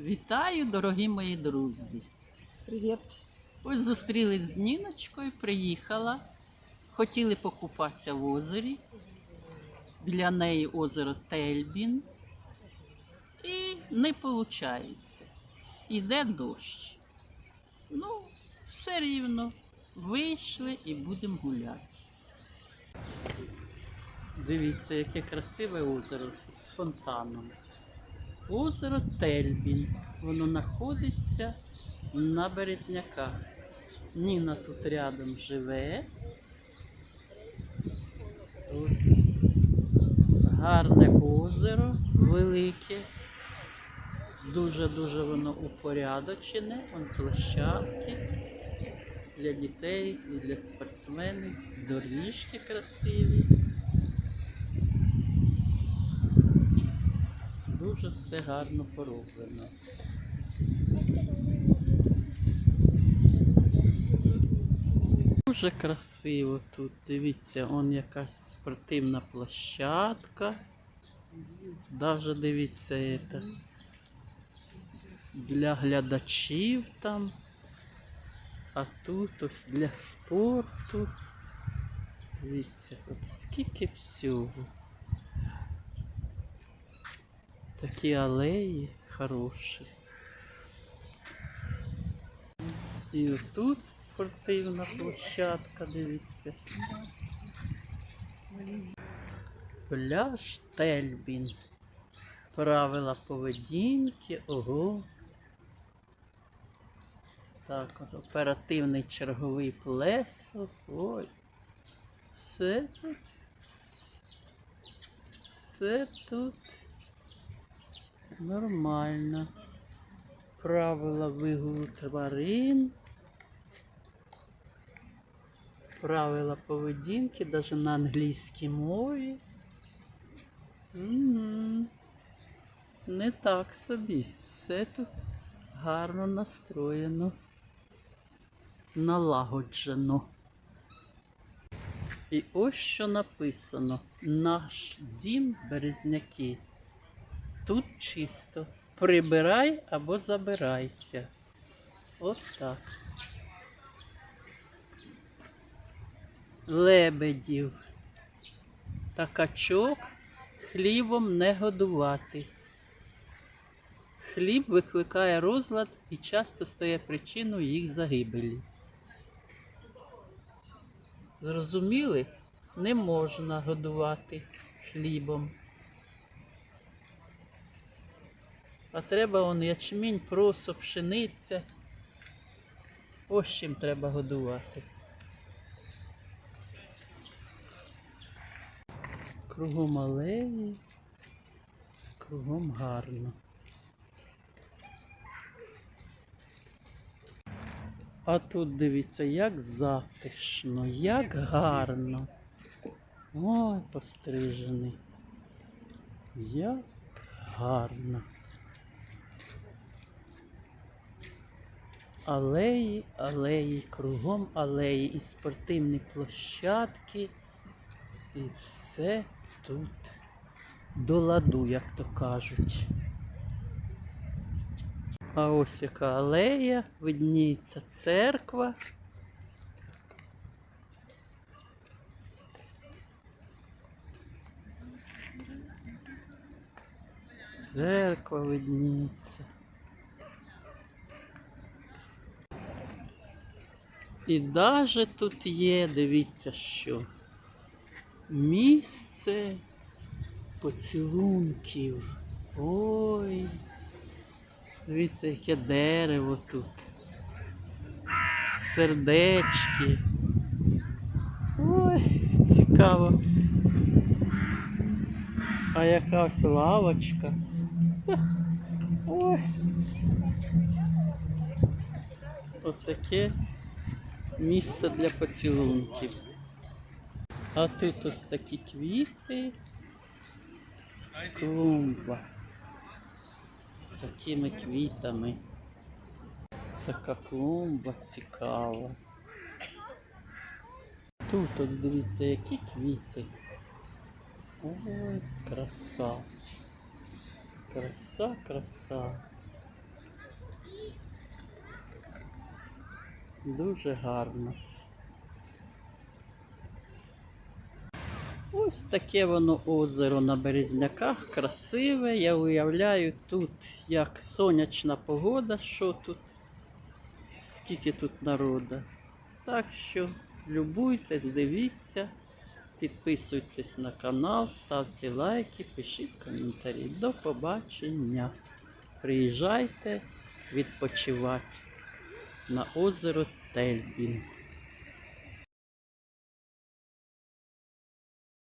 Вітаю, дорогі мої друзі. Привет. Ось зустрілись з Ніночкою, приїхала. Хотіли покупатися в озері. Біля неї озеро Тельбін. І не виходить. Іде дощ. Ну, все рівно. Вийшли і будемо гуляти. Дивіться, яке красиве озеро з фонтаном. Озеро Тельбін. Воно знаходиться на Березняках. Ніна тут рядом живе. Ось гарне озеро, велике. Дуже-дуже воно упорядочене. Вон площадки для дітей і для спортсменів. Доріжки красиві. Дуже все гарно пороблено. Дуже красиво тут. Дивіться, он якась спортивна площадка. Даже дивіться, это, для глядачів там. А тут ось для спорту. Дивіться, от скільки всього. Такі алеї хороші. І тут спортивна площадка, дивіться. Пляж Тельбін. Правила поведінки, ого. Так, оперативний черговий плесок. Ой. Все тут. Все тут. Нормально. Правила вигулу тварин. Правила поведінки, навіть на англійській мові. Угу. Не так собі. Все тут гарно настроєно, налагоджено. І ось що написано: наш дім березняки. Тут чисто. Прибирай або забирайся. От так. Лебедів та качок хлібом не годувати. Хліб викликає розлад і часто стає причиною їх загибелі. Зрозуміли? Не можна годувати хлібом. А треба он ячмінь, просо, пшениця. Ось чим треба годувати. Кругом алеї, кругом гарно. А тут дивіться, як затишно, як гарно. Ой, пострижений. Як гарно. Алеї, алеї, кругом алеї і спортивні площадки. І все тут до ладу, як то кажуть. А ось яка алея, видніється церква. Церква видніється. І даже тут є, дивіться що. Місце поцілунків. Ой. Дивіться, яке дерево тут. Сердечки. Ой, цікаво. А яка ось лавочка. Ой. Отаке місце для поцілунків. А тут ось такі квіти. Клумба. З такими квітами. Така клумба цікава. Тут ось дивіться, які квіти. Ой, краса. Краса, краса. Дуже гарно. Ось таке воно озеро на Березняках, красиве. Я уявляю тут, як сонячна погода, що тут, скільки тут народу. Так що любуйтесь, дивіться, підписуйтесь на канал, ставте лайки, пишіть коментарі. До побачення. Приїжджайте відпочивати на озеро Тельбін.